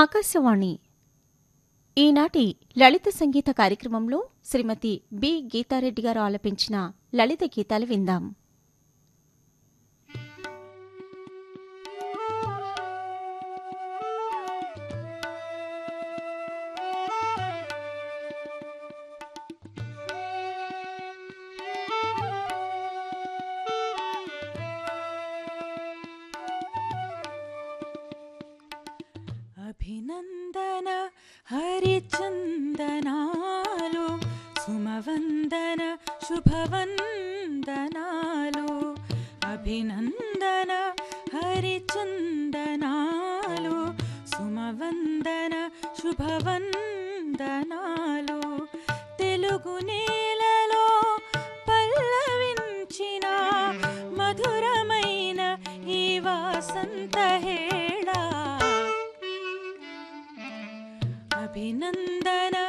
ఆకాశవాణి. ఈనాటి లలిత సంగీత కార్యక్రమంలో శ్రీమతి బి గీతారెడ్డి గారు ఆలపించిన లలిత గీతాలు విందాం. హరిచందనాలు సుమవందన శుభవందనాలు అభినందన హరిచందనాలు సుమవందన శుభవందనాలు. తెలుగు నేలలో పల్లవించిన మధురమైన ఈ వాసంత நந்தனா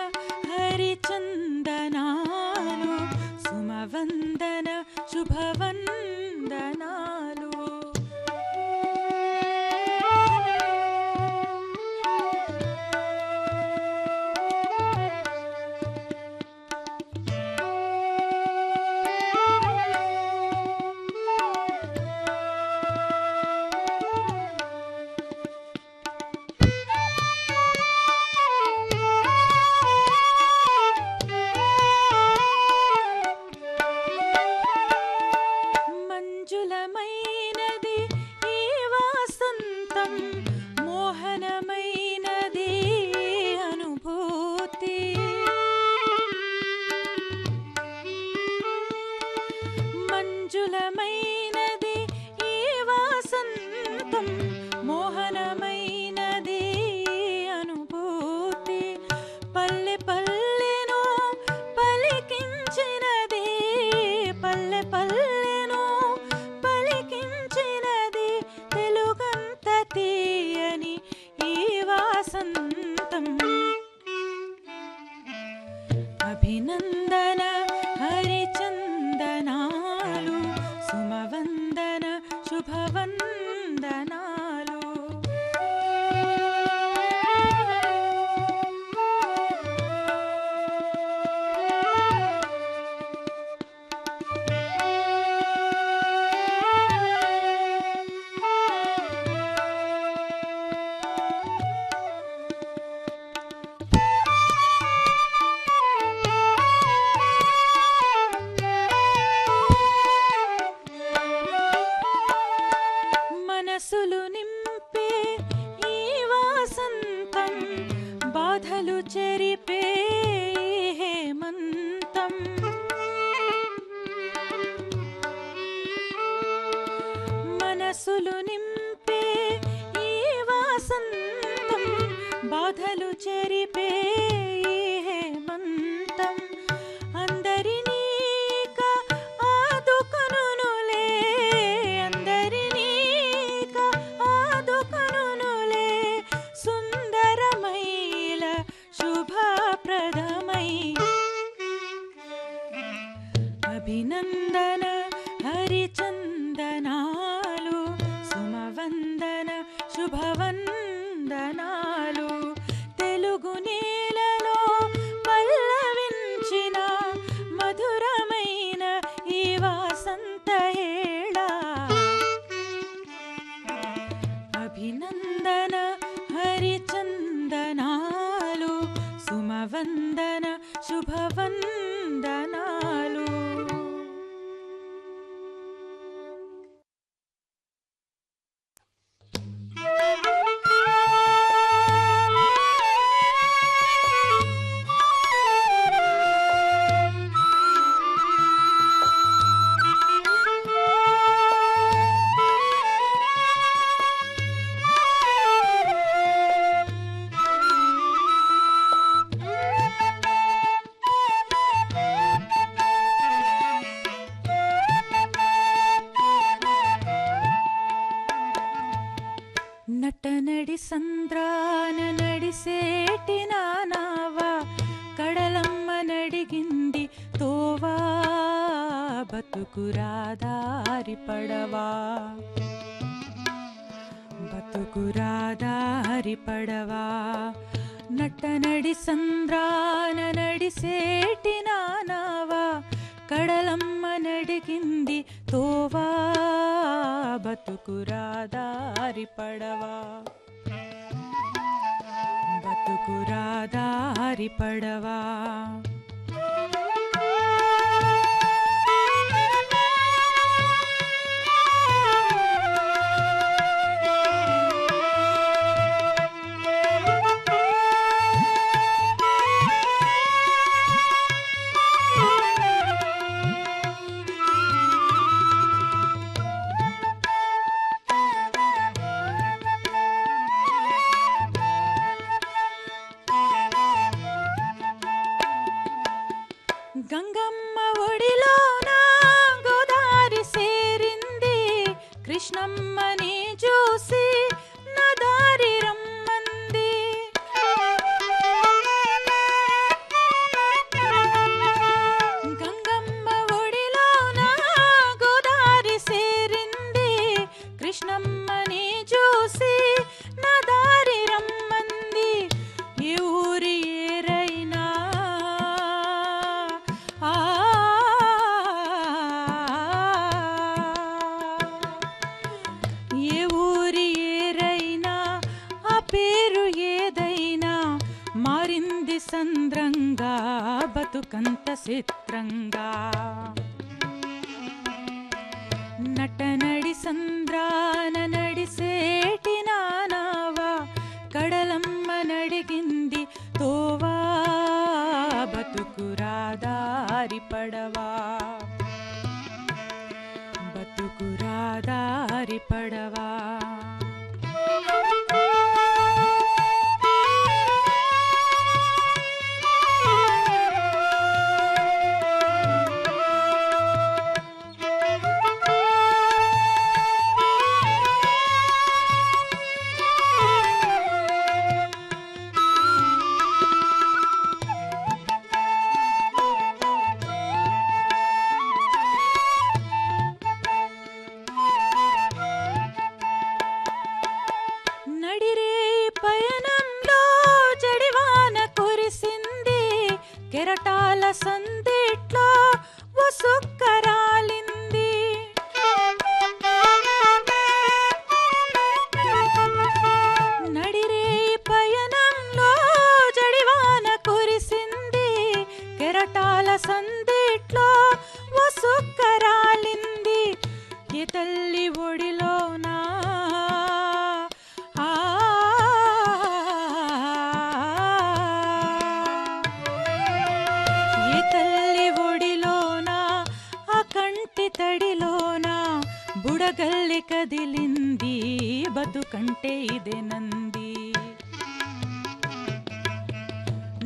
தேவன் अभिनन्दन हरिचन्द्र బతుకురాదారి పడవా బతుకురాదారి పడవా నటనడి సంద్రాన నడిసేటి నానావా? కడలమ్మ నడిగింది తోవా? బతుకురాదారి పడవా బతుకురాదారి పడవా బతుకంత చిత్రంగా నటనడి సంద్రాన నడిసేటి నానావా కడలమ్మ నడిగింది తోవా బతుకురాదారి పడవా. బతుకురాదారి పడవా. బుడగల్లి కదిలింది బతుకంటే ఇదే నంది.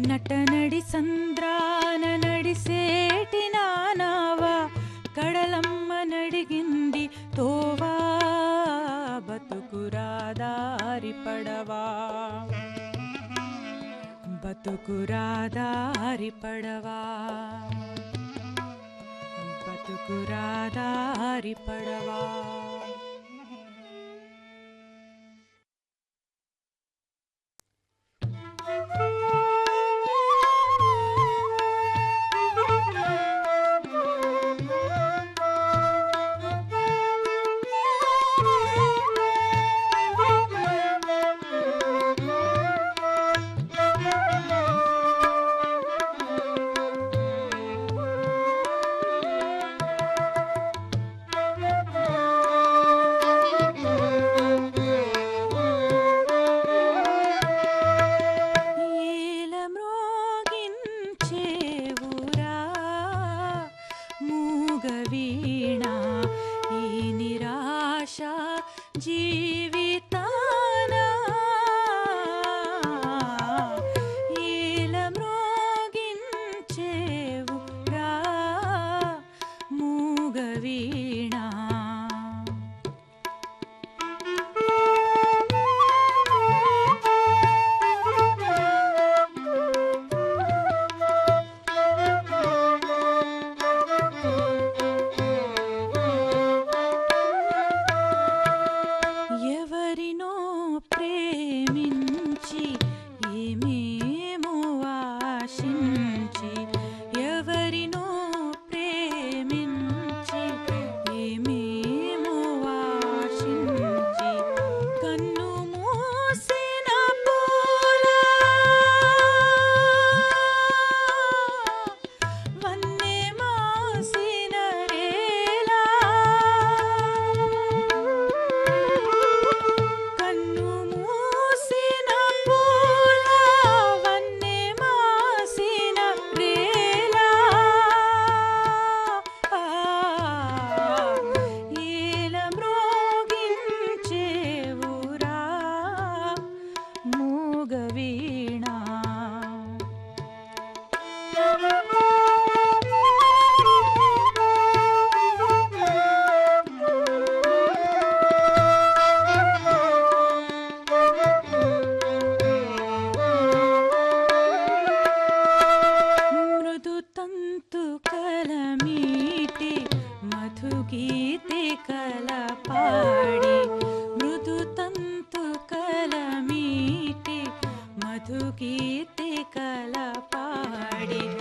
నటనడి సంద్రాన నడిసేటి నానావా కడలమ్మ నడిగింది తోవా బతుకురాదారి పడవా. బతుకురాదారి పడవా. బతుకురాదారి పడవా. Bye. ಮಾಡಿ